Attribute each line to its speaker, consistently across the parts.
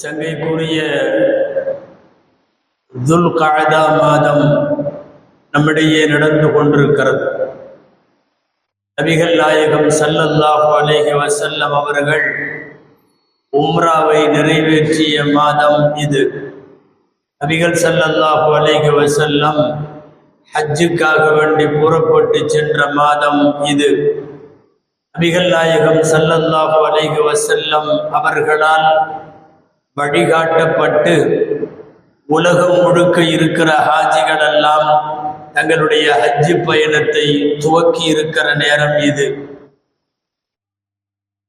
Speaker 1: சங்கைக்குரிய துல் காதா மாதம் நம்மிடையே நடந்து கொண்டிருக்கிறது. நபிகள் நாயகம் சல்லல்லாஹு அலேஹி வசல்லம் அவர்கள் உம்ராவை நிறைவேற்றிய மாதம் இது. நபிகள் சல்லல்லாஹு அலேஹி வசல்லம் ஹஜ்ஜுக்காக வேண்டி புறப்பட்டு சென்ற மாதம் இது. நபிகள் நாயகம் சல்லல்லாஹு அலேஹி வசல்லம் அவர்களால் வழிகாட்டப்பட்டு உலகம் முழுக்க இருக்கிற ஹாஜிகள் எல்லாம் தங்களுடைய ஹஜ்ஜு பயணத்தை துவக்கி இருக்கிற நேரம் இது.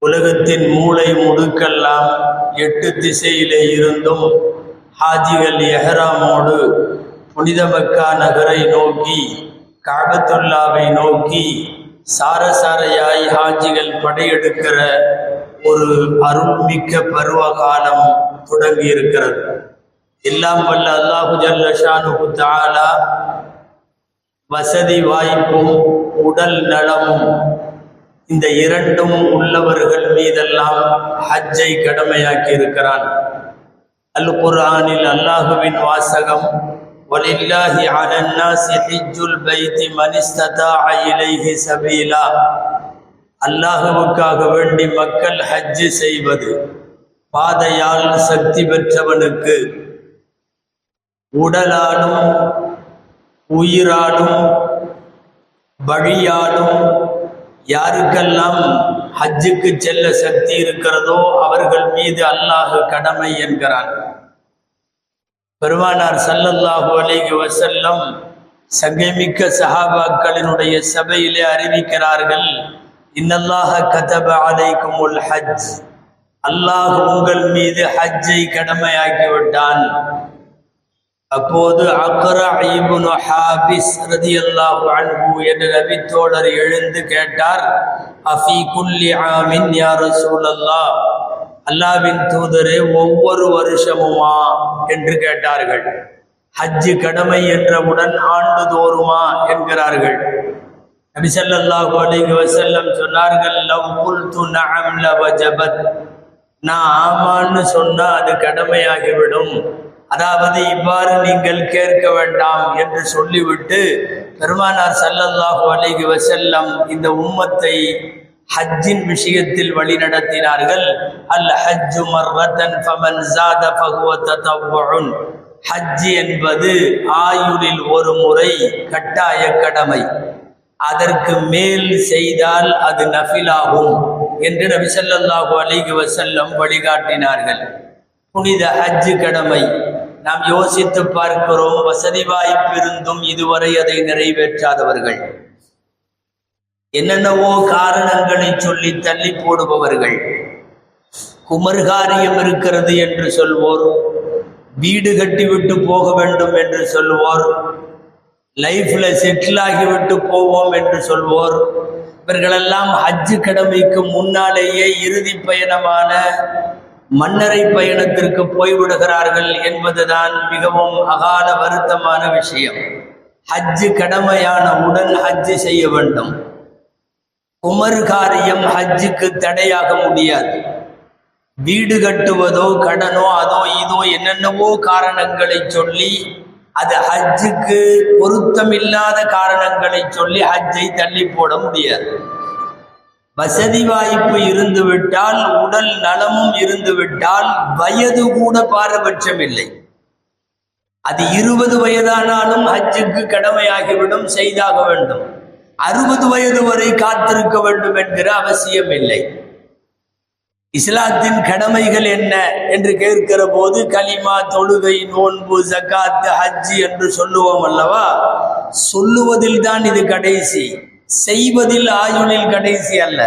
Speaker 1: உலகத்தின் மூளை முடுக்கெல்லாம் எட்டு திசையிலே இருந்தும் ஹாஜிகள் எஹராமோடு புனித மக்கா நகரை நோக்கி காபத்துல்லாவை நோக்கி சாரசாரையாய் ஹாஜிகள் படையெடுக்கிற ஒரு அருள்மிக்க பருவ காலம் தொடங்கி இருக்கிறது எல்லாம் வல்ல அல்லாஹு ஜல்ல ஷானுகு தஆலா வசதி வாய்ப்பும் உடல் நலமும் இந்த இரண்டும் உள்ளவர்கள் மீதெல்லாம் ஹஜ்ஜை கடமையாக்கி இருக்கிறான் அல் குர்ஆனில் அல்லாஹுவின் வாசகம் وَلِلَّهِ عَلَى النَّاسِ حِجُّ الْبَيْتِ مَنِ اسْتَطَاعَ إِلَيْهِ سَبِيلًا அல்லாஹுவுக்காக வேண்டி மக்கள் ஹஜ்ஜு செய்வது பாதையால் சக்தி பெற்றவனுக்கு உடலாலும் உயிராலும் வழியாலும் யாருக்கெல்லாம் ஹஜ்ஜுக்கு செல்ல சக்தி இருக்கிறதோ அவர்கள் மீது அல்லாஹ் கடமை என்கிறான். பெருமானார் சல்லல்லாஹு அலைஹி வசல்லம் சங்கைமிக்க சஹாபாக்களினுடைய சபையிலே அறிவிக்கிறார்கள் இன்னல்லாஹ கதப அலைக்குமுல் ஹஜ் அல்லாஹ் உங்கள் மீது ஹஜ்ஜை கடமையாக்கி விட்டான் அப்போது அக்ரா இப்னு ஹாபிஸ் ரதியல்லாஹு அன்ஹு என்ற நபி தோழர் எழுந்து கேட்டார் அஃபி குல்லி ஆமின் யா ரசூலல்லாஹ்? அல்லாவின் தூதரே ஒவ்வொரு வருஷமுமா? என்று கேட்டார்கள். ஹஜ்ஜு கடமை என்றவுடன் ஆண்டுதோறுமா? என்கிறார்கள். நபி ஸல்லல்லாஹு அலைஹி சொன்னார்கள் லவ் குல்து நஅம் நான் ஆமான்னு சொன்னா அது கடமையாகிவிடும். அதாவது இவ்வாறு நீங்கள் கேட்க வேண்டாம் என்று சொல்லிவிட்டு பெருமானார் சல்லல்லாஹு அலிகி வசல்லம் இந்த உம்மத்தை ஹஜ்ஜின் விஷயத்தில் வழி நடத்தினார்கள். அல் ஹஜ்ஜு மர்ரத்தன் ஃபமன் ஜாத பகுவத்த தவ்வுன் ஹஜ்ஜி என்பது ஆயுளில் ஒரு முறை கட்டாய கடமை. அதற்கு மேல் செய்தால் அது நஃபிலாகும். என்று நபி ஸல்லல்லாஹு அலைஹி வழிகாட்டினார்கள். புனித ஹஜ்ஜு கடமை. நாம் யோசித்து பார்க்கிறோம் வசதி வாய்ப்பு இருந்தும் இதுவரை அதை நிறைவேற்றாதவர்கள். என்னென்னவோ காரணங்களை சொல்லி தள்ளி போடுபவர்கள். குமர்காரியம் இருக்கிறது என்று சொல்வோர் வீடு கட்டிவிட்டு போக வேண்டும் என்று சொல்வோர் லைஃப்ல செட்டில் ஆகிவிட்டு போவோம் என்று சொல்வோர் இவர்களெல்லாம் ஹஜ்ஜு கடமைக்கு முன்னாலேயே இறுதி பயணமான மன்னரை பயணத்திற்கு போய்விடுகிறார்கள் என்பதுதான் மிகவும் அகால வருத்தமான விஷயம். ஹஜ்ஜு கடமையான உடன் ஹஜ்ஜு செய்ய வேண்டும். குமர் காரியம் ஹஜ்ஜுக்கு தடையாக முடியாது. வீடு கட்டுவதோ கடனோ அதோ இதோ என்னென்னவோ காரணங்களை சொல்லி அது ஹஜ்ஜுக்கு பொருத்தமில்லாத காரணங்களை சொல்லி ஹஜ்ஜை தள்ளி போட முடியாது. வசதி வாய்ப்பு இருந்துவிட்டால் உடல் நலமும் இருந்துவிட்டால் வயது கூட பாரபட்சம் இல்லை. அது இருபது வயதானாலும் ஹஜ்ஜுக்கு கடமையாகிவிடும் செய்தாக வேண்டும். அறுபது வயது வரை காத்திருக்க வேண்டும் என்கிற அவசியம் இல்லை. இஸ்லாத்தின் கடமைகள் என்ன என்று கேட்கிற போது கலிமா தொழுகை நோன்பு ஜக்காத்து ஹஜ்ஜி என்று சொல்லுவோம் அல்லவா? சொல்லுவதில் தான் இது கடைசி. செய்வதில் ஆயுளில் கடைசி அல்ல.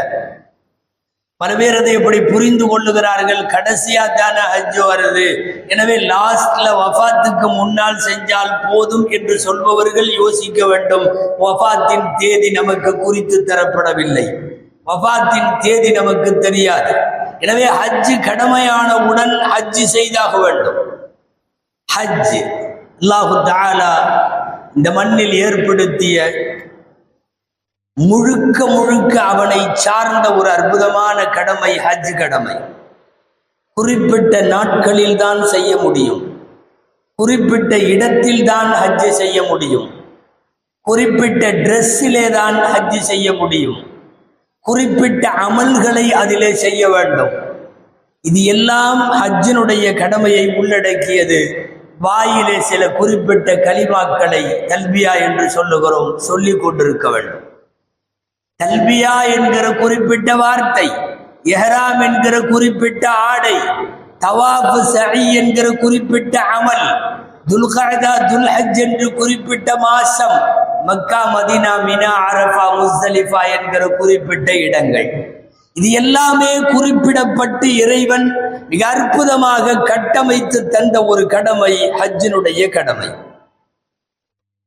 Speaker 1: பல பேர் அதை எப்படி புரிந்து கொள்ளுகிறார்கள்? கடைசியா தானே ஹஜ் வருது. எனவே லாஸ்ட்ல வஃபாத்துக்கு முன்னால் செஞ்சால் போதும் என்று சொல்பவர்கள் யோசிக்க வேண்டும். வஃபாத்தின் தேதி நமக்கு குறித்து தரப்படவில்லை. வபாத்தின் தேதி நமக்கு தெரியாது. எனவே ஹஜ்ஜு கடமையான உடல் ஹஜ்ஜு செய்தாக வேண்டும். ஹஜ்ஜு அல்லாஹு தாலா இந்த மண்ணில் ஏற்படுத்திய முழுக்க முழுக்க அவனை சார்ந்த ஒரு அற்புதமான கடமை ஹஜ் கடமை. குறிப்பிட்ட நாட்களில் தான் செய்ய முடியும். குறிப்பிட்ட இடத்தில் தான் ஹஜ்ஜு செய்ய முடியும். குறிப்பிட்ட ட்ரெஸ்ஸிலே தான் ஹஜ்ஜு செய்ய முடியும். குறிப்பிட்ட அமல்களை அதிலே செய்ய வேண்டும். இது எல்லாம் ஹஜ்ஜினுடைய கடமையை உள்ளடக்கியது. வாயிலே சில குறிப்பிட்ட கலிமாக்களை தல்பியா என்று சொல்லுகிறோம் சொல்லிக் கொண்டிருக்க வேண்டும். தல்பியா என்கிற குறிப்பிட்ட வார்த்தை எஹராம் என்கிற குறிப்பிட்ட ஆடை தவாபு சஹி என்கிற குறிப்பிட்ட அமல் துல்கதா துல்ஹஜ் என்று குறிப்பிட்ட மாசம் Mecca Medina Mina Arafa Muzdalifah என்கிற குறிப்பிட்ட இடங்கள். இது எல்லாமே குறிப்பிடப்பட்டு இறைவன் மிக அற்புதமாக கட்டமைத்து தந்த ஒரு கடமை ஹஜ்ஜினுடைய கடமை.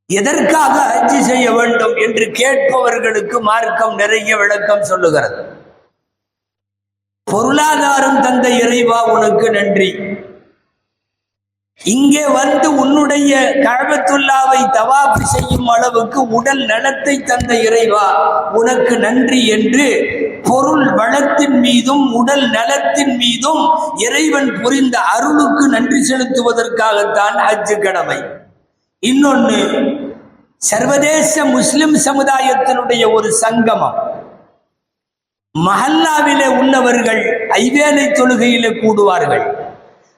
Speaker 1: எதற்காக ஹஜ்ஜி செய்ய வேண்டும் என்று கேட்பவர்களுக்கு மார்க்கம் நிறைய விளக்கம் சொல்லுகிறது. பொருளாதாரம் தந்த இறைவா உனக்கு நன்றி. இங்கே வந்து உன்னுடைய கழபத்துல்லாவை தவாப்பு செய்யும் அளவுக்கு உடல் நலத்தை தந்த இறைவா உனக்கு நன்றி என்று பொருள் வளத்தின் மீதும் உடல் நலத்தின் மீதும் இறைவன் புரிந்த அருளுக்கு நன்றி செலுத்துவதற்காகத்தான் அஜு கடமை. இன்னொன்று சர்வதேச முஸ்லிம் சமுதாயத்தினுடைய ஒரு சங்கமம். மஹல்லாவிலே உள்ளவர்கள் ஐவேலை தொழுகையிலே கூடுவார்கள்.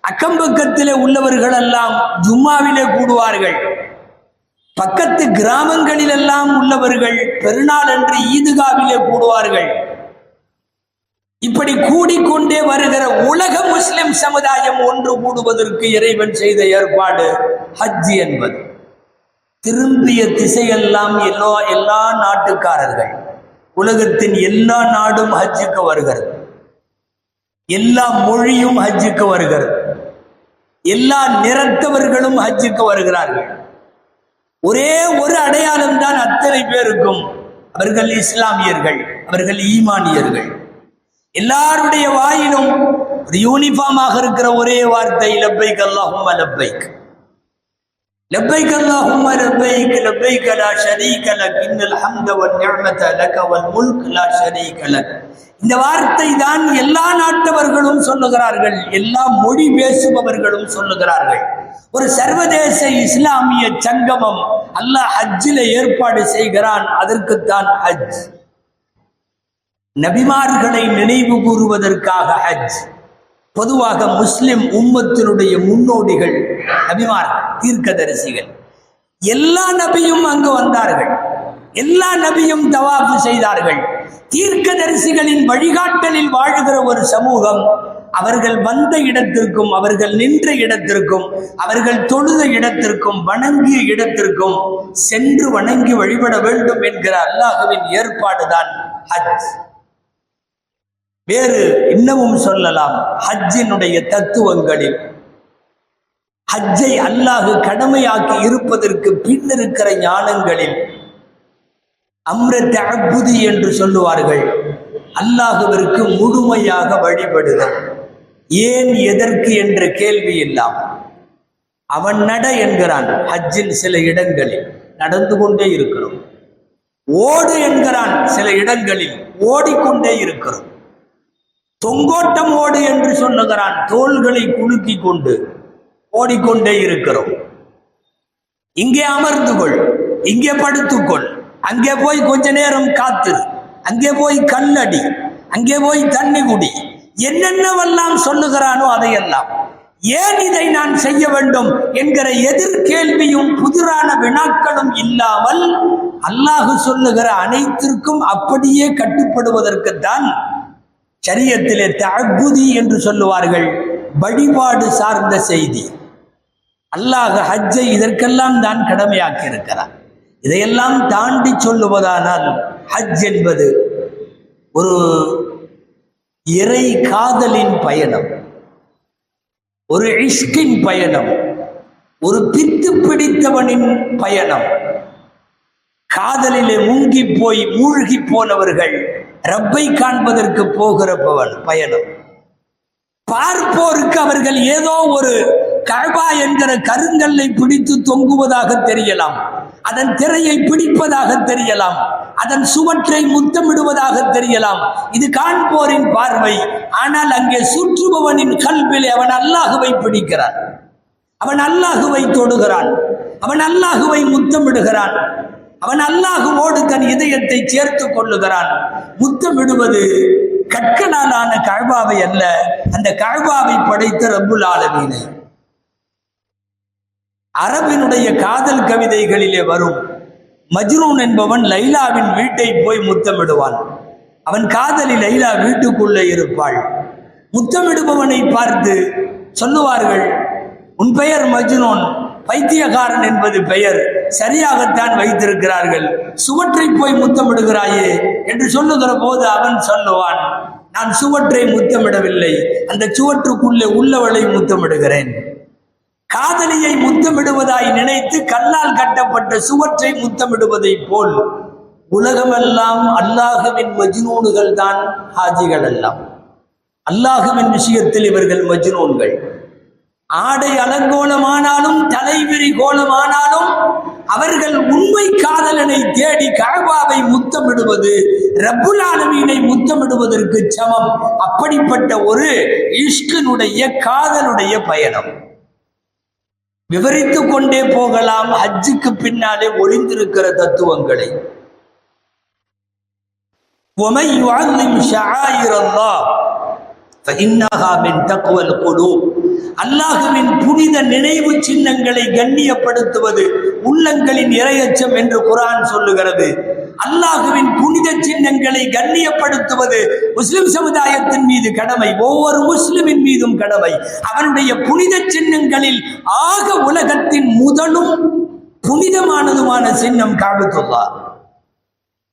Speaker 1: அக்கம்பக்கத்திலே உள்ளவர்கள் எல்லாம் ஜும்மாவிலே கூடுவார்கள். பக்கத்து கிராமங்களில் எல்லாம் உள்ளவர்கள் பெருநாள் அன்று ஈதுகாவிலே கூடுவார்கள். இப்படி கூடிக்கொண்டே வருகிற உலக முஸ்லிம் சமுதாயம் ஒன்று கூடுவதற்கு இறைவன் செய்த ஏற்பாடு ஹஜ் என்பது. திரும்பிய திசையெல்லாம் எல்லா எல்லா நாட்டுக்காரர்கள். உலகத்தின் எல்லா நாடும் ஹஜ்ஜுக்கு வருகிறது. எல்லா மொழியும் ஹஜ்ஜுக்கு வருகிறது. எல்லா நிறத்தவர்களும் ஹஜ்ஜுக்கு வருகிறார்கள். ஒரே ஒரு அடையாளம் தான் அத்தனை பேருக்கும். அவர்கள் இஸ்லாமியர்கள் அவர்கள் ஈமானியர்கள். எல்லாருடைய வாயிலும் ஒரு யூனிஃபார்மாக இருக்கிற ஒரே வார்த்தை லப்பைக் அல்லாஹும் லப்பைக். லப்பைக் அல்லாஹும்ம லப்பைக் லப்பைக் லா ஷரீக லக் இன்னல் ஹம்த வல் நிஅமத லக வல் முல்க் லா ஷரீக லக் இந்த வார்த்தை தான் எல்லா நாட்டவர்களும் சொல்லுகிறார்கள். எல்லா மொழி பேசுபவர்களும் சொல்லுகிறார்கள். ஒரு சர்வதேச இஸ்லாமிய சங்கமம் அல்லாஹ் ஹஜ்ஜில் ஏற்பாடு செய்கிறான். அதற்குத்தான் ஹஜ். நபிமார்களை நினைவு கூறுவதற்காக ஹஜ். பொதுவாக முஸ்லிம் உம்மத்தினுடைய முன்னோடிகள் நபிமார்கள் தீர்க்கதரிசிகள். எல்லா நபியும் அங்கு வந்தார்கள். எல்லா நபியும் தவாபு செய்தார்கள். தீர்க்கதரிசிகளின் வழிகாட்டலில் வாழுகிற ஒரு சமூகம் அவர்கள் வந்த இடத்திற்கும் அவர்கள் நின்ற இடத்திற்கும் அவர்கள் தொழுத இடத்திற்கும் வணங்கிய இடத்திற்கும் சென்று வணங்கி வழிபட வேண்டும் என்கிற அல்லாஹுவின் ஏற்பாடுதான் ஹஜ். வேறு இன்னமும் சொல்லலாம் ஹஜ்ஜினுடைய தத்துவங்களில். ஹஜ்ஜை அல்லாஹு கடமையாக்கி இருப்பதற்கு பின் இருக்கிற ஞானங்களில் அம்ரத் அபுதி என்று சொல்லுவார்கள். அல்லாஹுவிற்கு முழுமையாக வழிபடுதல். ஏன் எதற்கு என்ற கேள்வி இல்லாம். அவன் நட என்கிறான் ஹஜ்ஜின் சில இடங்களில் நடந்து கொண்டே இருக்கிறோம். ஓடு என்கிறான் சில இடங்களில் ஓடிக்கொண்டே இருக்கிறோம். தொங்கோட்டம் ஓடு என்று சொல்லுகிறான். தோள்களை குலுக்கி கொண்டு ஓடிக்கொண்டே இருக்கிறோம். இங்கே அமர்ந்து கொள். இங்கே படுத்துக்கொள். அங்கே போய் கொஞ்ச நேரம் காத்து. அங்கே போய் கல்லடி அங்கே போய் தண்ணி குடி. என்னென்னவெல்லாம் சொல்லுகிறானோ அதையெல்லாம். ஏன் இதை நான் செய்ய வேண்டும் என்கிற எதிர்கேள்வியும் புதிரான வினாக்களும் இல்லாமல் அல்லாஹு சொல்லுகிற அனைத்திற்கும் அப்படியே கட்டுப்படுவதற்குத்தான் சரியத்திலே தகுதி என்று சொல்லுவார்கள். வழிபாடு சார்ந்த செய்தி. அல்லாஹ் ஹஜ்ஜை இதற்கெல்லாம் தான் கடமையாக்கி இருக்கிறார் இதையெல்லாம் தாண்டி சொல்லுவதானால் ஹஜ் என்பது ஒரு இறை காதலின் பயணம். ஒரு இஷ்கின் பயணம். ஒரு பித்து பிடித்தவனின் பயணம். காதலிலே முங்கி போய் மூழ்கி போனவர்கள் ரப்பை காண்பதற்கு போகிற பவன் பயணம். பார்ப்போருக்கு அவர்கள் ஏதோ ஒரு கழ்பா என்கிற கருங்கல்லை பிடித்து தொங்குவதாக தெரியலாம். அதன் திரையை பிடிப்பதாக தெரியலாம். அதன் சுவற்றை முத்தமிடுவதாக தெரியலாம். இது காண்போரின் பார்வை. ஆனால் அங்கே சுற்றுபவனின் கல்விலே அவன் அல்லாஹுவை பிடிக்கிறான். அவன் அல்லாஹுவை தொடுகிறான். அவன் அல்லாஹுவை முத்தமிடுகிறான். அவன் அல்லாஹுவோடு தன் இதயத்தை சேர்த்து கொள்ளுகிறான். முத்தமிடுவது கற்களாலான கழ்வாவை அல்ல. அந்த கழ்வாவை படைத்த ரப்புல் ஆலமீனை. அரபினுடைய காதல் கவிதைகளிலே வரும். மஜ்ரூன் என்பவன் லைலாவின் வீட்டை போய் முத்தமிடுவான். அவன் காதலி லைலா வீட்டுக்குள்ளே இருப்பாள். முத்தமிடுபவனை பார்த்து சொல்லுவார்கள் உன் பெயர் மஜ்னூன் பைத்தியக்காரன் என்பது பெயர். சரியாகத்தான் வைத்திருக்கிறார்கள். சுவற்றை போய் முத்தமிடுகிறாயே என்று சொல்லுகிற போது அவன் சொல்லுவான் நான் சுவற்றை முத்தமிடவில்லை. அந்த சுவற்றுக்குள்ளே உள்ளவளை முத்தமிடுகிறேன். காதலியை முத்தமிடுவதாய் நினைத்து கல்லால் கட்டப்பட்ட சுவற்றை முத்தமிடுவதைப் போல் உலகமெல்லாம் அல்லாஹுவின் மஜ்னூன்கள் தான் ஹாஜிகள் எல்லாம் அல்லாஹுவின் விஷயத்தில் இவர்கள் மஜ்னூன்கள். ஆடை அலங்கோலமானாலும் தலைவிரி கோலமானாலும் அவர்கள் உண்மை காதலனை தேடி கழபாவை முத்தமிடுவது ரப்புல் ஆலமீனை முத்தமிடுவதற்கு சமம் அப்படிப்பட்ட ஒரு இஷ்கனுடைய காதலுடைய பயணம் விவரித்துக் கொண்டே போகலாம் ஹஜ்ஜுக்கு பின்னாலே ஒளிந்திருக்கிற தத்துவங்களை ومن يعظم شعائر الله فإنها من تقوى القلوب அல்லாஹுவின் புனித நினைவு சின்னங்களை கண்ணியப்படுத்துவது உள்ளங்களின் இரையச்சம் என்று குரான் சொல்லுகிறது. அல்லாஹுவின் புனித சின்னங்களை கண்ணியப்படுத்துவது முஸ்லிம் சமுதாயத்தின் மீது கடமை ஒவ்வொரு முஸ்லிமின் மீதும் கடமை. அவனுடைய புனித சின்னங்களில் ஆக உலகத்தின் முதலும் புனிதமானதுமான சின்னம் காபத்துல்லா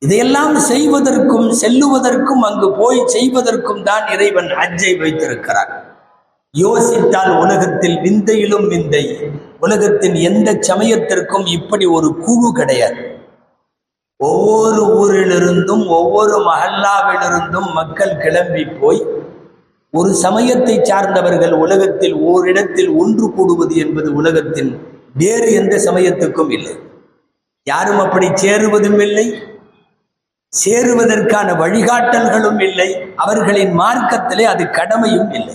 Speaker 1: இதையெல்லாம் செய்வதற்கும் செல்லுவதற்கும் அங்கு போய் செய்வதற்கும் தான் இறைவன் அஜை வைத்திருக்கிறார் யோசித்தால் உலகத்தில் விந்தையிலும் விந்தை. உலகத்தின் எந்த சமயத்திற்கும் இப்படி ஒரு குழு கிடையாது. ஒவ்வொரு ஊரிலிருந்தும் ஒவ்வொரு மஹல்லாவிலிருந்தும் மக்கள் கிளம்பி போய் ஒரு சமயத்தை சார்ந்தவர்கள் உலகத்தில் ஓரிடத்தில் ஒன்று கூடுவது என்பது உலகத்தின் வேறு எந்த சமயத்துக்கும் இல்லை. யாரும் அப்படி சேருவதும் இல்லை. சேருவதற்கான வழிகாட்டல்களும் இல்லை. அவர்களின் மார்க்கத்திலே அது கடமையும் இல்லை.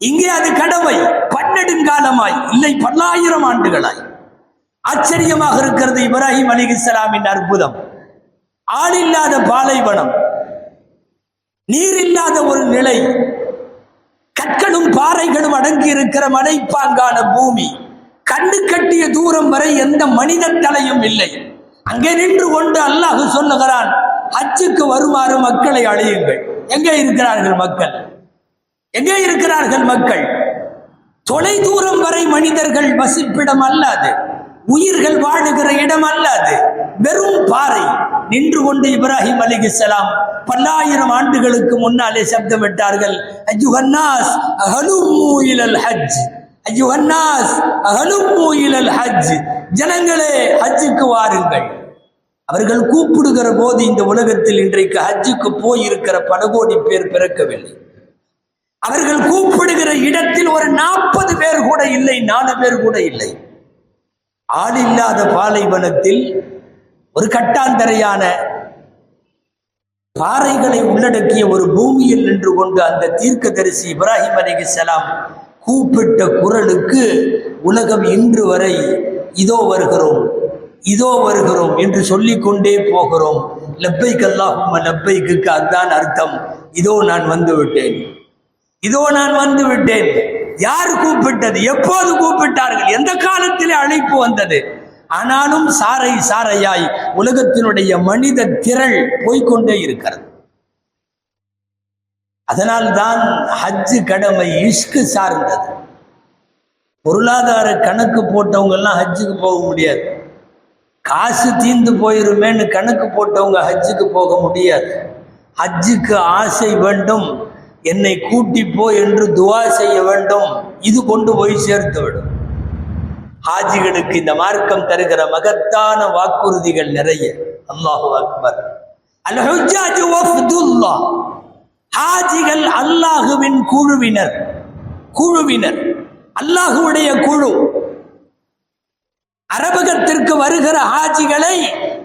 Speaker 1: இங்கே அது கடமை. பன்னெடுங்காலமாய் இல்லை பல்லாயிரம் ஆண்டுகளாய். ஆச்சரியமாக இருக்கிறது இப்ராஹிம் அலிகிஸ்லாமின் அற்புதம். ஆளில்லாத பாலைவனம். நீர் இல்லாத ஒரு நிலை. கற்களும் பாறைகளும் அடங்கி இருக்கிற மலைப்பாங்கான பூமி. கண்ணு கட்டிய தூரம் வரை எந்த மனித தலையும் இல்லை. அங்கே நின்று கொண்டு அல்லாஹ் சொல்லுகிறான் அச்சுக்கு வருமாறு மக்களை அழையுங்கள். எங்கே இருக்கிறார்கள் மக்கள்? எங்கே இருக்கிறார்கள் மக்கள்? தொலை தூரம் வரை மனிதர்கள் வசிப்பிடம் அல்லாது உயிர்கள் வாழுகிற இடம் அல்லாது வெறும் பாறை நின்று கொண்டு இப்ராஹிம் அலிகிஸ்லாம் பல்லாயிரம் ஆண்டுகளுக்கு முன்னாலே சப்தமிட்டார்கள். அஜுஹன்னாஸ் அஹலும்மு ஹஜ். அஜுஹன்னாஸ் அஹலும்மு ஹஜ். ஜனங்களே ஹஜ்ஜுக்கு வாருங்கள். அவர்கள் கூப்பிடுகிற போது இந்த உலகத்தில் இன்றைக்கு ஹஜ்ஜுக்கு போயிருக்கிற பல கோடி பேர் பிறக்கவில்லை. அவர்கள் கூப்பிடுகிற இடத்தில் ஒரு நாற்பது பேர் கூட இல்லை நாலு பேர் கூட இல்லை. ஆள் இல்லாத பாலைவனத்தில் ஒரு கட்டாந்தரையான பாறைகளை உள்ளடக்கிய ஒரு பூமியில் நின்று கொண்டு அந்த தீர்க்கதரிசி இப்ராஹிம் செலாம் கூப்பிட்ட குரலுக்கு உலகம் இன்று வரை இதோ வருகிறோம் இதோ வருகிறோம் என்று சொல்லிக்கொண்டே போகிறோம். லப்பைக்கு அல்லாஹும் லப்பைக்கு அதுதான் அர்த்தம். இதோ நான் வந்துவிட்டேன் இதோ நான் வந்து விட்டேன் யார் கூப்பிட்டது? எப்போது கூப்பிட்டார்கள்? எந்த காலத்திலே அழைப்பு வந்தது? ஆனாலும் சாரை சாரையாய் உலகத்தினுடைய மனித திரள் போய்க்கொண்டே இருக்கிறது. அதனால்தான் ஹஜ்ஜு கடமை இஷ்கு சார்ந்தது. பொருளாதார கணக்கு போட்டவங்க எல்லாம் ஹஜ்ஜுக்கு போக முடியாது. காசு தீந்து போயிருமேன்னு கணக்கு போட்டவங்க ஹஜ்ஜுக்கு போக முடியாது. ஹஜ்ஜுக்கு ஆசை வேண்டும். என்னை கூட்டி போ என்று துவா செய்ய வேண்டும். இது கொண்டு போய் சேர்த்து விடும். ஹாஜிகளுக்கு இந்த மார்க்கம் தருகிற மகத்தான வாக்குறுதிகள் நிறைய. அல்லாஹு அக்பர். ஹாஜிகள் அல்லாஹுவின் குழுவினர். குழுவினர். அல்லாஹுடைய குழு. அரபகத்திற்கு வருகிற ஹாஜிகளை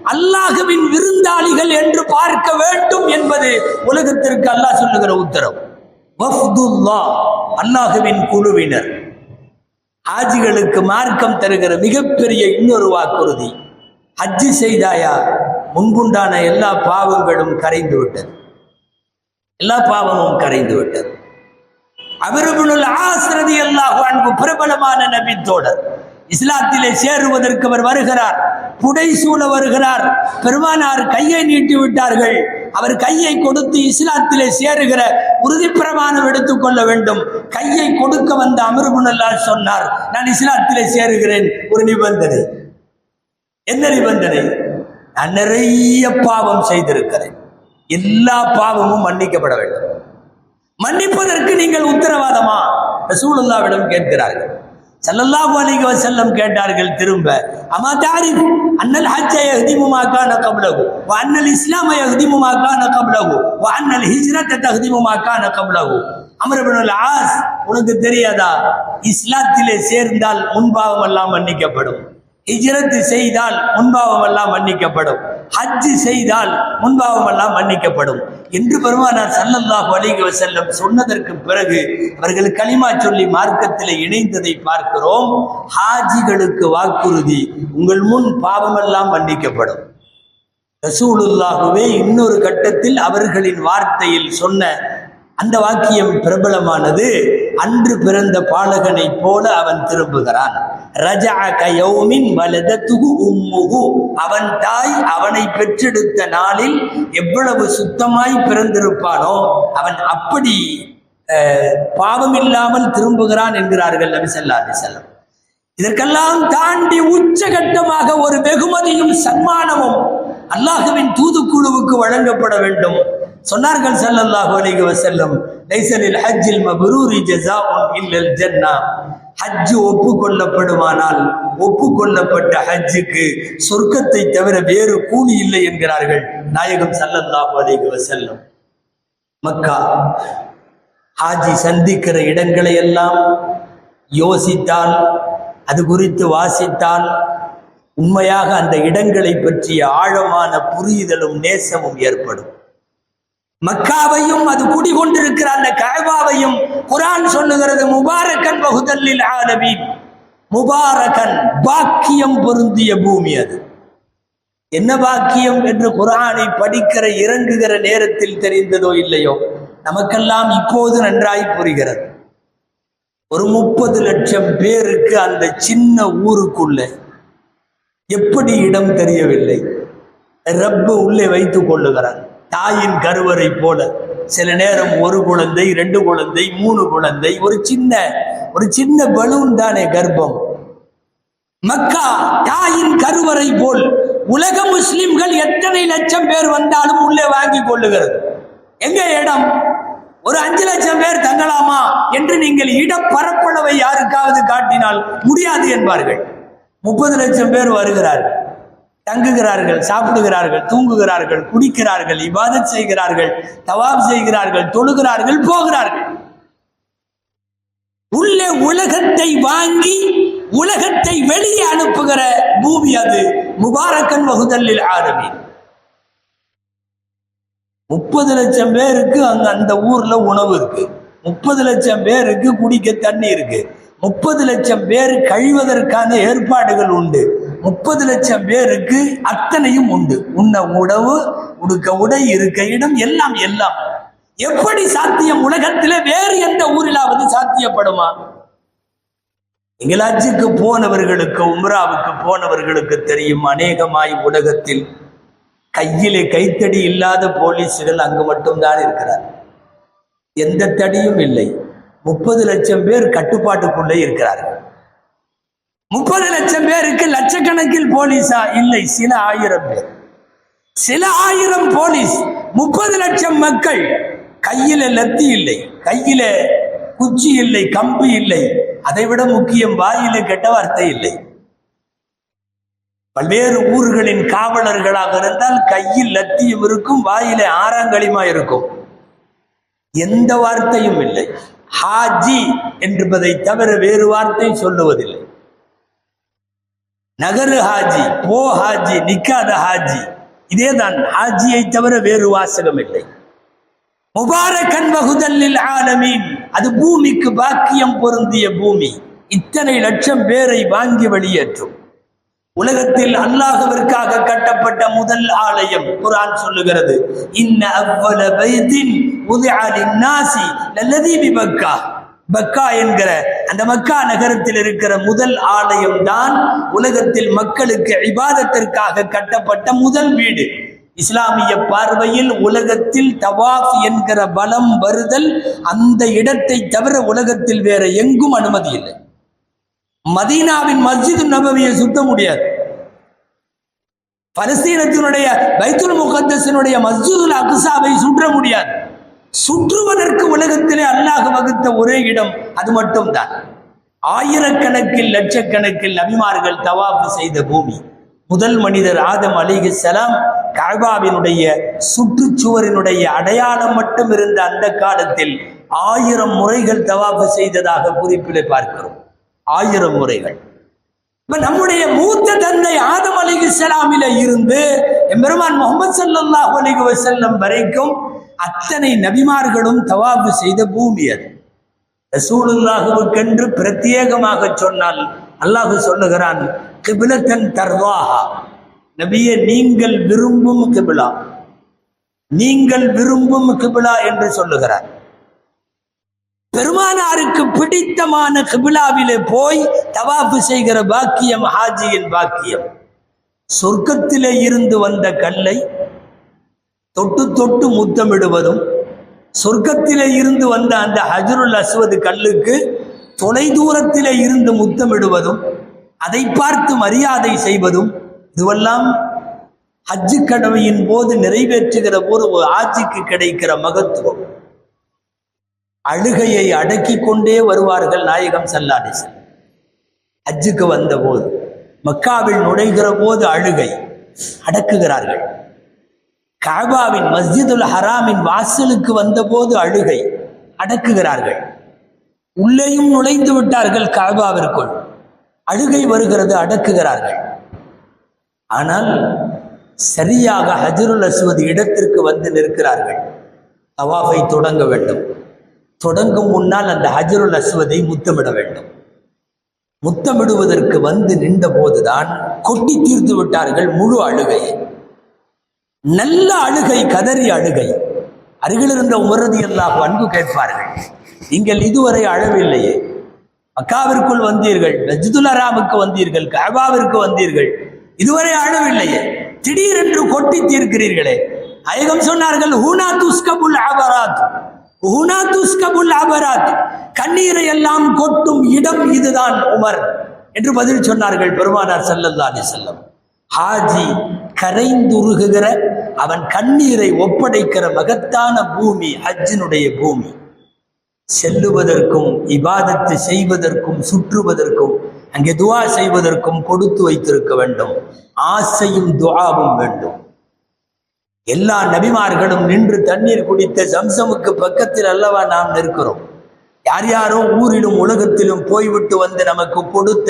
Speaker 1: அல்லாஹுவின் விருந்தாளிகள் என்று பார்க்க வேண்டும் என்பது உலகத்திற்கு அல்லாஹ் சொல்லுகிற உத்தரவு. வஃதுல்லா அல்லாஹுவின் குழுவினர். ஹாஜிகளுக்கு மார்க்கம் தருகிற மிகப்பெரிய இன்னொரு வாக்குறுதி. ஹஜ்ஜி செய்தாயா? முன்புண்டான எல்லா பாவங்களும் கரைந்து விட்டது. எல்லா பாவமும் கரைந்து விட்டது. அபிரபுல் ஆசிரதி அல்லாஹ் அன்பு பிரபலமான நபித்தோடர் இஸ்லாத்திலே சேருவதற்கு அவர் வருகிறார். புடை சூழ வருகிறார். பெருமானார் கையை நீட்டி விட்டார்கள். அவர் கையை கொடுத்து இஸ்லாத்திலே சேருகிற உறுதி பிரமாணம் எடுத்துக்கொள்ள வேண்டும். கையை கொடுக்க வந்த அமிர்புனல்லா சொன்னார் நான் இஸ்லாத்திலே சேருகிறேன். ஒரு நிபந்தனை. என்ன நிபந்தனை? நான் நிறைய பாவம் செய்திருக்கிறேன். எல்லா பாவமும் மன்னிக்கப்பட வேண்டும். மன்னிப்பதற்கு நீங்கள் உத்தரவாதமா? ரசூலுல்லாவிடம் கேட்கிறார்கள். செல்லல்லாஹு அலைஹி வஸல்லம் கேட்டார்கள் திரும்ப. அமா தாரிஃப்? அன்னல் ஹஜ்ஜ யஹ்திமு மா கான கப்லஹு. வ அன்னல் இஸ்லாம யஹ்திமு மா கான கப்லஹு. வ அன்னல் ஹிஜ்ரத தஹ்திமு மா கான கப்லஹு. இப்னுல் ஆஸ் உனக்கு தெரியாதா? இஸ்லாத்திலே சேர்ந்தால் முன்பாவம் எல்லாம் மன்னிக்கப்படும். ஹிஜ்ரத் செய்தால் முன்பாவம் எல்லாம் மன்னிக்கப்படும். ஹஜ்ஜு செய்தால் முன்பாவம் எல்லாம் மன்னிக்கப்படும். என்று பெருமானார் சல்லல்லாஹு அலிக வஸல்லம் சொன்னதற்கு பிறகு அவர்கள் களிமா சொல்லி மார்க்கத்தில் இணைந்ததை பார்க்கிறோம். ஹாஜிகளுக்கு வாக்குறுதி உங்கள் முன் பாவமெல்லாம் மன்னிக்கப்படும். ரசூலுல்லாஹுவே இன்னொரு கட்டத்தில் அவர்களின் வார்த்தையில் சொன்ன அந்த வாக்கியம் பிரபலமானது அன்று பிறந்த பாலகனைப் போல அவன் திரும்புகிறான். ரஜஅக யௌமின் வலதத்துகு உம்முகு அவன் தாய் அவனை பெற்றெடுத்த நாளில் எவ்வளவு சுத்தமாய் பிறந்திருப்பானோ அவன் அப்படி அஹ், பாவமில்லாமல் திரும்புகிறான் என்கிறார்கள் நபி ஸல்லல்லாஹு அலைஹி இதற்கெல்லாம் தாண்டி உச்சகட்டமாக ஒரு வெகுமதியும் சன்மானமும் அல்லாஹுவின் தூதுக்குழுவுக்கு வழங்கப்பட வேண்டும். சொன்னார்கள் செல்லல்லாஹு அலிக வசல்லம் லைஸலில் ஹஜ்ஜில் மபுரூரி ஜஸாஉன் இல்லல் ஜன்னா. ஹஜ்ஜு ஒப்புக்கொள்ளப்படுமானால் ஒப்புக்கொள்ளப்பட்ட ஹஜ்ஜுக்கு சொர்க்கத்தை தவிர வேறு கூலி இல்லை என்கிறார்கள் நாயகம் ஸல்லல்லாஹு செல்லும் மக்கா ஹாஜி சந்திக்கிற இடங்களை எல்லாம் யோசித்தால் அது குறித்து வாசித்தால் உண்மையாக அந்த இடங்களை பற்றிய ஆழமான புரிதலும் நேசமும் ஏற்படும். மக்காவையும் அது குடிகொண்டிருக்கிற அந்த கஅபாவையும் குரான் சொல்லுகிறது முபாரக்கன் பகுதல்லில் ஆலமீன். முபாரகன் பாக்கியம் பொருந்திய பூமி அது. என்ன பாக்கியம் என்று குரானை படிக்கிற இறங்குகிற நேரத்தில் தெரிந்ததோ இல்லையோ நமக்கெல்லாம் இப்போது நன்றாய் புரிகிறது. ஒரு முப்பது லட்சம் பேருக்கு அந்த சின்ன ஊருக்குள்ள எப்படி இடம் தெரியவில்லை. ரப்பு உள்ளே வைத்துக் கொள்ளுகிறான் தாயின் கருவறை போல. சில நேரம் ஒரு குழந்தை ரெண்டு குழந்தை மூணு குழந்தை ஒரு சின்ன ஒரு சின்ன பலூன் தானே கர்ப்பம். மக்கா தாயின் கருவறை போல். உலக முஸ்லிம்கள் எத்தனை லட்சம் பேர் வந்தாலும் உள்ளே வாங்கி கொள்ளுகிறது. எங்க இடம்? ஒரு அஞ்சு லட்சம் பேர் தங்கலாமா என்று நீங்கள் இடப்பரப்பளவை யாருக்காவது காட்டினால் முடியாது என்பார்கள். முப்பது லட்சம் பேர் வருகிறார்கள். தங்குகிறார்கள் சாப்பிடுகிறார்கள் தூங்குகிறார்கள் குடிக்கிறார்கள் இபாதத் செய்கிறார்கள் தவாப் செய்கிறார்கள் தொழுகிறார்கள் போகிறார்கள். உள்ளே உலகத்தை வாங்கி உலகத்தை வெளியே அனுப்புகிற பூமி அது. முபாரக்கன் வகுதல்லில் ஆரம்பி. முப்பது லட்சம் பேருக்கு அங்க அந்த ஊர்ல உணவு இருக்கு. முப்பது லட்சம் பேருக்கு குடிக்க தண்ணி இருக்கு. முப்பது லட்சம் பேர் கழிவதற்கான ஏற்பாடுகள் உண்டு. முப்பது லட்சம் பேருக்கு அத்தனையும் உண்டு. உண்ண உணவு உடுக்க உடை இருக்க இடம் எல்லாம் எல்லாம். எப்படி சாத்தியம் உலகத்திலே வேறு எந்த ஊரிலாவது சாத்தியப்படுமா? இங்கிலாஜுக்கு போனவர்களுக்கு உம்ராவுக்கு போனவர்களுக்கு தெரியும் அநேகமாய் உலகத்தில் கையிலே கைத்தடி இல்லாத போலீஸ்கள் அங்கு மட்டும்தான் இருக்கிறார். எந்த தடியும் இல்லை. முப்பது லட்சம் பேர் கட்டுப்பாட்டுக்குள்ளே இருக்கிறார்கள். முப்பது லட்சம் பேருக்கு லட்சக்கணக்கில் போலீஸா? இல்லை சில ஆயிரம் பேர். சில ஆயிரம் போலீஸ் முப்பது லட்சம் மக்கள். கையில லத்தி இல்லை கையில குச்சி இல்லை கம்பு இல்லை. அதை விட முக்கியம் வாயில கெட்ட வார்த்தை இல்லை. பல்வேறு ஊர்களின் காவலர்களாக இருந்தால் கையில் லத்தியும் இருக்கும் வாயில ஆறாங்களிமா இருக்கும். எந்த வார்த்தையும் இல்லை. ஹாஜி என்பதை தவிர வேறு வார்த்தை சொல்லுவதில்லை. நகரு ஹாஜி போ ஹாஜி நிக்காத ஹாஜி. இதேதான் ஹாஜியை தவிர வேறு வாசகம் இல்லை. முபாரக்கன் வகுதல்லில் ஆலமீன். அது பூமிக்கு பாக்கியம் பொருந்திய பூமி. இத்தனை லட்சம் பேரை வாங்கி வெளியேற்றும். உலகத்தில் அல்லாஹவிற்காக கட்டப்பட்ட முதல் ஆலயம் குரான் சொல்லுகிறது. இன்ன அவ்வல பைத்தின் உதிஅ லின்னாசி லல்லதி விபக்கா பக்கா என்கிற அந்த மக்கா நகரத்தில் இருக்கிற முதல் ஆலயம் தான் உலகத்தில் மக்களுக்கு இபாதத்திற்காக கட்டப்பட்ட முதல் வீடு. இஸ்லாமிய பார்வையில் உலகத்தில் தவாஃப் என்கிற பலம் வருதல் அந்த இடத்தை தவிர உலகத்தில் வேற எங்கும் அனுமதி இல்லை. மதீனாவின் மஸ்ஜித் நபவியை சுத்த முடியாது. பலஸ்தீனத்தினுடைய பைத்துல் முகத்தஸினுடைய மஸ்ஜிதுல் அக்சாவை சுற்ற முடியாது. சுற்றுவதற்கு உலகத்திலே அல்லாஹ் வகுத்த ஒரே இடம் அது மட்டும்தான். ஆயிரக்கணக்கில் லட்சக்கணக்கில் நபிமார்கள் தவாப்பு செய்த பூமி. முதல் மனிதர் ஆதம் அலிகு சலாம் கபாவினுடைய சுற்றுச்சுவரினுடைய அடையாளம் மட்டும் இருந்த அந்த காலத்தில் ஆயிரம் முறைகள் தவாப்பு செய்ததாக குறிப்பிலே பார்க்கிறோம். ஆயிரம் முறைகள். இப்ப நம்முடைய மூத்த தந்தை ஆதம் அலிஹிஸ்ஸலாமில இருந்து எம்பெருமான் முகமது சல்லாஹ் அலிகு வசல்லம் வரைக்கும் அத்தனை நபிமார்களும் தவாப்பு செய்த பூமி அது. ரசூலுல்லாஹுவுக்கென்று பிரத்யேகமாக சொன்னால் அல்லாஹு சொல்லுகிறான் கிபிலத்தன் தர்வாஹா. நபிய நீங்கள் விரும்பும் கிபிலா. நீங்கள் விரும்பும் கிபிலா என்று சொல்லுகிறார். பெருமானாருக்கு பிடித்தமான கிபிலாவிலே போய் தவாப்பு செய்கிற பாக்கியம் ஹாஜியின் பாக்கியம். சொர்க்கத்திலே இருந்து வந்த கல்லை தொட்டு தொட்டு முத்தமிடுவதும் சொர்க்கத்திலே இருந்து வந்த அந்த ஹஜருல் அஸ்வது கல்லுக்கு தொலை தூரத்திலே இருந்து முத்தமிடுவதும் அதை பார்த்து மரியாதை செய்வதும் இதுவெல்லாம் ஹஜ்ஜு கடமையின் போது நிறைவேற்றுகிற போது ஒரு ஆட்சிக்கு கிடைக்கிற மகத்துவம். அழுகையை அடக்கி கொண்டே வருவார்கள் நாயகம் சல்லாடிசன் ஹஜ்ஜுக்கு வந்த போது மக்காவில் நுழைகிற போது அழுகை அடக்குகிறார்கள். காபாவின் மஸ்ஜிதுல் ஹராமின் வாசலுக்கு வந்தபோது அழுகை அடக்குகிறார்கள். உள்ளேயும் நுழைந்து விட்டார்கள் காபாவிற்குள். அழுகை வருகிறது அடக்குகிறார்கள். ஆனால் சரியாக ஹஜருல் அஸ்வது இடத்திற்கு வந்து நிற்கிறார்கள். தவாஃபை தொடங்க வேண்டும். தொடங்கும் முன்னால் அந்த ஹஜருல் அஸ்வதை முத்தமிட வேண்டும். முத்தமிடுவதற்கு வந்து நின்ற போதுதான் கொட்டி தீர்த்து விட்டார்கள் முழு அழுகையை. நல்ல அழுகை கதறி அழுகை. அருகில் இருந்த உமரதி எல்லாம் அன்பு கேட்பார்கள். நீங்கள் இதுவரை அழவில்லையே. மக்காவிற்குள் வந்தீர்கள் நஜிதுல் அராமுக்கு வந்தீர்கள் கபாவிற்கு வந்தீர்கள். இதுவரை அழவில்லையே. திடீரென்று கொட்டி தீர்க்கிறீர்களே. அயகம் சொன்னார்கள் ஹூனா துஸ்கபுல் அபராத். ஹூனா துஸ்கபுல் ஆபராத் கண்ணீரை எல்லாம் கொட்டும் இடம் இதுதான் உமர். என்று பதில் சொன்னார்கள் பெருமானார் ஸல்லல்லாஹு அலைஹி செல்லம் ஹாஜி கரைந்துருகுகிற அவன் கண்ணீரை ஒப்படைக்கிற மகத்தான பூமி ஹஜ்ஜினுடைய பூமி. செல்லுவதற்கும் இபாதத்து செய்வதற்கும் சுற்றுவதற்கும் அங்கே துவா செய்வதற்கும் கொடுத்து வைத்திருக்க வேண்டும். ஆசையும் துவாவும் வேண்டும். எல்லா நபிமார்களும் நின்று தண்ணீர் குடித்த சம்சமுக்கு பக்கத்தில் அல்லவா நாம் நிற்கிறோம். யார் யாரோ ஊரிலும் உலகத்திலும் போய்விட்டு வந்து நமக்கு கொடுத்த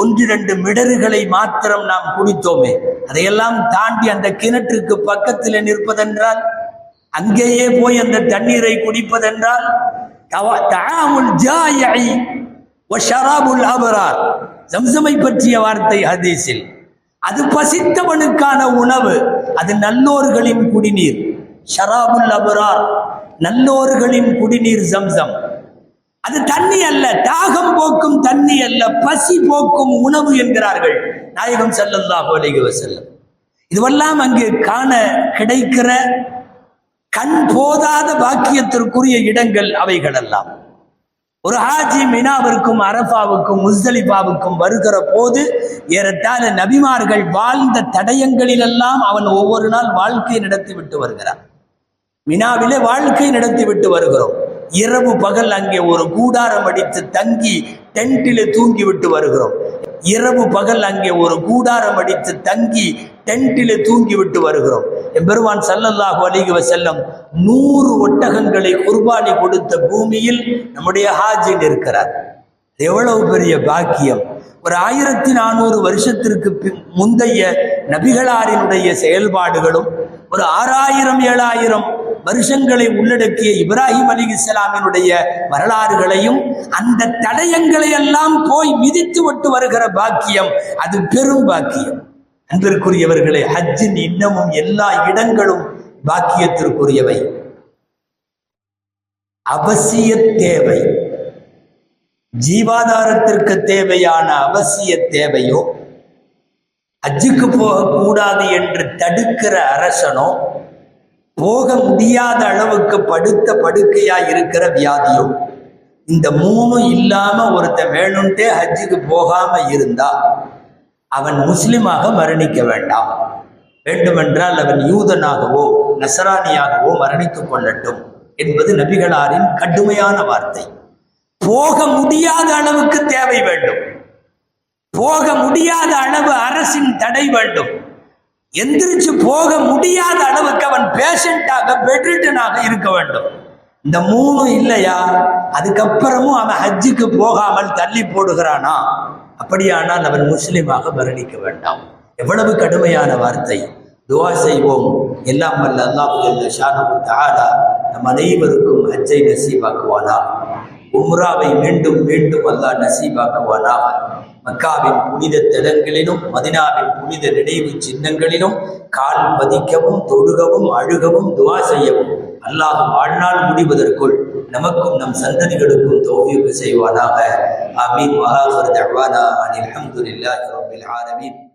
Speaker 1: ஒன்றிரண்டு மிடறுகளை மாத்திரம் நாம் குடித்தோமே. அதையெல்லாம் தாண்டி அந்த கிணற்றுக்கு பக்கத்தில் நிற்பதென்றால் அங்கேயே போய் அந்த தண்ணீரை குடிப்பதென்றால் ஷராபுல் அபரார். ஜம்சமை பற்றிய வார்த்தை ஹதீஸில் அது பசித்தவனுக்கான உணவு அது நல்லோர்களின் குடிநீர். ஷராபுல் அபரார் நல்லோர்களின் குடிநீர் ஜம்சம். அது தண்ணி அல்ல தாகம் போக்கும் தண்ணி அல்ல பசி போக்கும் உணவு என்கிறார்கள். நாயகம் ஸல்லல்லாஹு அலைஹி வஸல்லம். இதுவெல்லாம் அங்கு காண கிடைக்கிற கண் போதாத பாக்கியத்திற்குரிய இடங்கள் அவைகள் எல்லாம் ஒரு ஹாஜி மினாவிற்கும் அரஃபாவுக்கும் முஸ்தலிபாவுக்கும் வருகிற போது ஏறத்தாழ நபிமார்கள் வாழ்ந்த தடயங்களிலெல்லாம் அவன் ஒவ்வொரு நாள் வாழ்க்கை நடத்தி விட்டு வருகிறான். மினாவிலே வாழ்க்கை நடத்தி விட்டு வருகிறோம். இரவு பகல் அங்கே ஒரு கூடாரம் அடித்து தங்கி டென்ட்டிலே தூங்கி விட்டு வருகிறோம். இரவு பகல் அங்கே ஒரு கூடாரம் அடித்து தங்கி டென்ட்டிலே தூங்கி விட்டு வருகிறோம். எம்பெருமான் ஸல்லல்லாஹு அலைஹி செல்லம் நூறு ஒட்டகங்களை குர்பானி கொடுத்த பூமியில் நம்முடைய ஹாஜி நிற்கிறார். எவ்வளவு பெரிய பாக்கியம். ஒரு ஆயிரத்தி நானூறு வருஷத்திற்கு முந்தைய நபிகளாரினுடைய செயல்பாடுகளும் ஒரு ஆறாயிரம் ஏழாயிரம் வருஷங்களை உள்ளடக்கிய இப்ராஹிம் அலி இஸ்லாமினுடைய வரலாறுகளையும் அந்த தடயங்களை எல்லாம் போய் மிதித்து விட்டு வருகிற பாக்கியம் அது பெரும் பாக்கியம். அன்பிற்குரியவர்களே ஹஜ்ஜின் இன்னமும் எல்லா இடங்களும் பாக்கியத்திற்குரியவை. அவசிய தேவை. ஜீவாதாரத்திற்கு தேவையான அவசிய தேவையோ அஜுக்கு போகக்கூடாது என்று தடுக்கிற அரசனோ போக முடியாத அளவுக்கு படுத்த படுக்கையா இருக்கிற வியாதியோ இந்த மூணும் இல்லாம ஒருத்தன் வேணும்ட்டே ஹஜ்ஜுக்கு போகாம இருந்தா அவன் முஸ்லிமாக மரணிக்க வேண்டாம். வேண்டுமென்றால் அவன் யூதனாகவோ நசராணியாகவோ மரணித்துக் கொள்ளட்டும் என்பது நபிகளாரின் கடுமையான வார்த்தை. போக முடியாத அளவுக்கு தேவை வேண்டும். போக முடியாத அளவு அரசின் தடை வேண்டும். எந்திரிச்சு போக முடியாத பேஷண்டாக பெட்ரிட்டனாக இருக்க வேண்டும். இந்த மூணு இல்லையா? அதுக்கப்புறமும் அவன் ஹஜ்ஜுக்கு போகாமல் தள்ளி போடுகிறானா? அப்படியானால் அவன் முஸ்லீமாக மரணிக்க வேண்டாம். எவ்வளவு கடுமையான வார்த்தை. துவா செய்வோம். எல்லாம் வல்ல அல்லாஹ் ஜல்ல ஷானஹு நம் அனைவருக்கும் ஹஜ்ஜை நசீபாக்குவானா உம்ராவை மீண்டும் மீண்டும் அல்லாஹ் நசீபாக்குவானா மக்காவின் புனித தலங்களிலும் மதினாவின் புனித நினைவு சின்னங்களிலும் கால் பதிக்கவும் தொழுகவும் அழுகவும் துவா செய்யவும். அல்லாஹ் வாழ்நாள் முடிவதற்குள் நமக்கும் நம் சந்ததிகளுக்கும் தௌஃபீக் செய்வானாக. ஆமீன். மகாஃபர் தவானா அனில் அஹமதுல்லாஹி ரபில் ஆலமீன்.